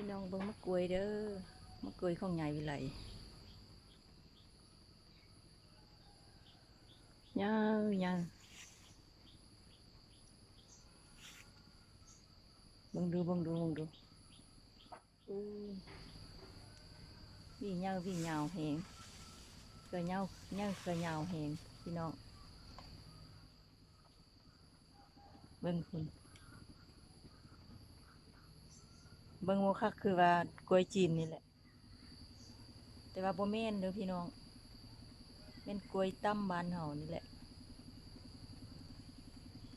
พี่น้องเบิ่งมะกรวยเด้อมะกรวยของใหญ่วิไลยาวยาวเบิ่งดูเบิ่งดูเบิ่งดูอู้วิ่งยาววิ่งยาวแหงเกยยาวยาวเกยยาวแหงพี่น้องเบิ่งคุณ เบิ่งโมคักคือว่ากล้วยจีนนี่แหละ แต่ว่าบ่แม่นเด้อพี่น้องแม่นกล้วยตั้มบานเฮานี่แหละ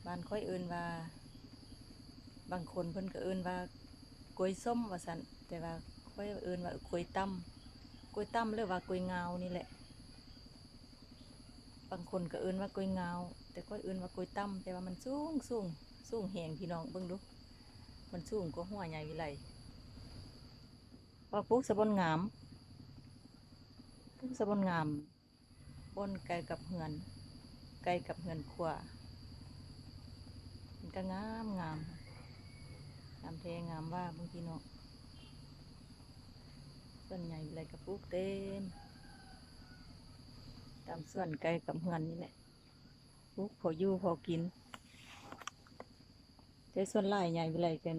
บานค่อยเอิ้นว่า บางคนเพิ่นก็เอิ้นว่ากล้วยส้มว่าซั่นแต่ว่าค่อยเอิ้นว่ากล้วยตั้มกล้วยตั้มหรือว่ากล้วยเงานี่แหละ บางคนก็เอิ้นว่ากล้วยเงาแต่ค่อยเอิ้นว่ากล้วยตั้มแต่ว่ามันสูงสูงสูงแหงพี่น้องเบิ่งดูมันสูงกว่าหัวใหญ่วิไล ว่าปลูกสะบนงามปลูกสะบนงามบนไกลกับเหือน ไกลกับเหือนขวามันก็งามงามงามแทงามว่าบางทีเนาะส่วนใหญ่อะไรกับปลูกเต็มตามส่วนไกลกับเหือนนี่แหละปลูกพออยู่พอกินแต่ส่วนหลายใหญ่วิไลกัน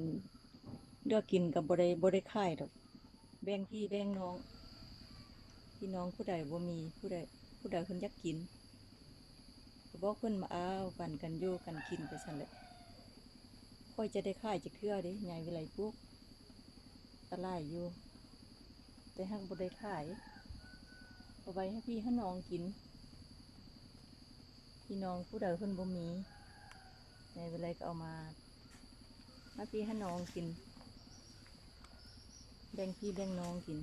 เลือกกินกับบริบริขายดอก แบ่งพี่แบ่งน้อง พี่น้องผู้ใดบ่มีผู้ใดผู้ใดเพิ่นอยากกินก็บอกเพิ่นมาเอาปั่นกันอยู่กันกินไปซั่นแหละค่อยจะได้ขายจักเทื่อเด้ใหญ่วิไลปลูกตะไลายอยู่ แต่หักบ่ได้ขายเอาไว้ให้พี่ให้น้องกิน พี่น้องผู้ใดเพิ่นบ่มีใหญ่วิไลก็เอามาให้พี่ให้น้องกิน แบ่งพี่แบ่งน้องกิน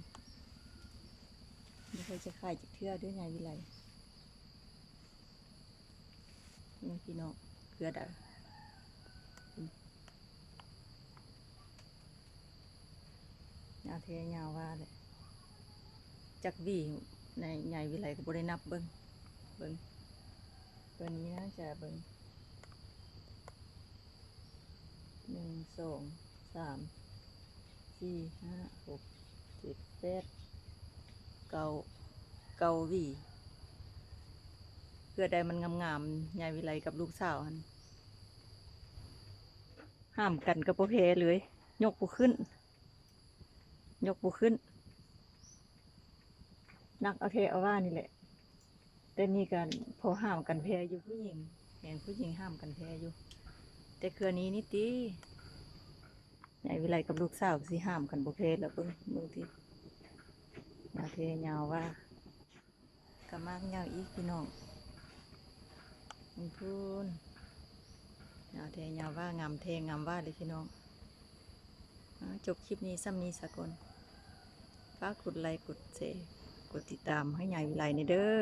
ไม่เคยจะขายจากเทื่อด้วยไงวิไลนี่พี่น้องเกลือดาหยาเทยาวว่าเลยจักวีในใหญ่วิไลก็บได้นับเบิ้งเบิ้งตัวนี้นะจะเบิ้งหนึ่งสองสาม สี่ห้าหกเจ็ดแปดเก้าเก้าวีเพื่อใดมันงามๆยายวิไลกับลูกสาวหันห้ามกันกับโปเพเลย ยกบุขึ้น ยกบุขึ้น นักเอาเทเอาว่านี่แหละแต่นี่กันพอห้ามกันแพ้อยู่ผู้หญิงเห็นผู้หญิงห้ามกันแพ้อยู่ แต่เครือนี้นี่ตี ในวิไลกับลูกสาวสิห้ามกันบุเพศแล้วเพิ่งมึงที่ยาวเทยาวว่ากะมากยาวอีกพี่น้องมึงพูนยาวเทยาวว่างามเทงามว่าเลยพี่น้องจบคลิปนี้ซ้ำนี้สกลฝากกดไลค์กดแชร์กดติดตามให้ยายวิไลในเด้อ